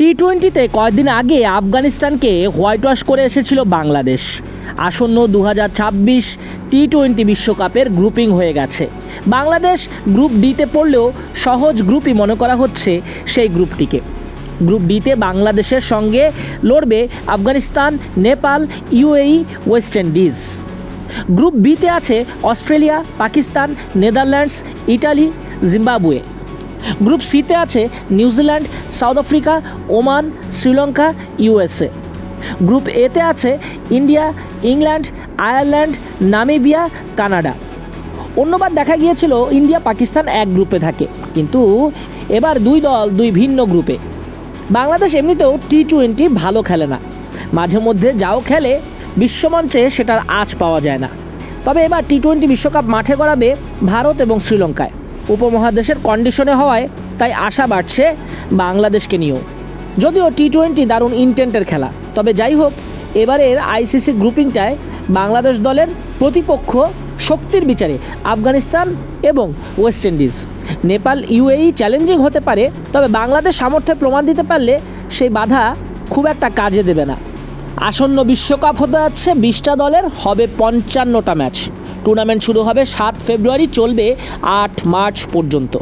টি টোয়েন্টিতে কয়েকদিন আগে আফগানিস্তানকে হোয়াইট ওয়াশ করে এসেছিল বাংলাদেশ। আসন্ন দু হাজার ছাব্বিশ টি টোয়েন্টি বিশ্বকাপের গ্রুপিং হয়ে গেছে। বাংলাদেশ গ্রুপ ডিতে পড়লেও সহজ গ্রুপই মনে করা হচ্ছে সেই গ্রুপটিকে। গ্রুপ ডিতে বাংলাদেশের সঙ্গে লড়বে Afghanistan, Nepal UAE West Indies. Group বিতে আছে Australia, Pakistan, Netherlands, Italy, Zimbabwe. Group সিতে আছে New Zealand, South Africa, Oman, Sri Lanka, USA. Group এতে আছে India, England, Ireland, Namibia, Canada. অন্যবার দেখা গিয়েছিল ইন্ডিয়া পাকিস্তান এক গ্রুপে থাকে, কিন্তু এবার দুই দল দুই ভিন্ন গ্রুপে। বাংলাদেশ এমনিতেও টি টোয়েন্টি ভালো খেলে না। মাঝে মধ্যে যাও খেলে বিশ্বমঞ্চে সেটার আঁচ পাওয়া যায় না। তবে এবার টি টোয়েন্টি বিশ্বকাপ মাঠে গড়াবে ভারত এবং শ্রীলঙ্কায়। উপমহাদেশের কন্ডিশনে হওয়ায় তাই আশা বাড়ছে বাংলাদেশকে নিয়েও। যদিও টি টোয়েন্টি দারুণ ইন্টেন্টের খেলা, তবে যাই হোক, এবারের আইসিসি গ্রুপিংটায় বাংলাদেশ দলের প্রতিপক্ষ শক্তির বিচারে আফগানিস্তান এবং West Indies Nepal UAE challenging হতে পারে, তবে বাংলাদেশ সামর্থ্যে প্রমাণ দিতে পারলে সেই বাধা খুব একটা কাজে দেবে না। আসন্ন বিশ্বকাপ হতে যাচ্ছে বিশটা দলের, হবে পঞ্চান্নটা ম্যাচ টুর্নামেন্ট শুরু হবে সাত ফেব্রুয়ারি চলবে আট মার্চ পর্যন্ত।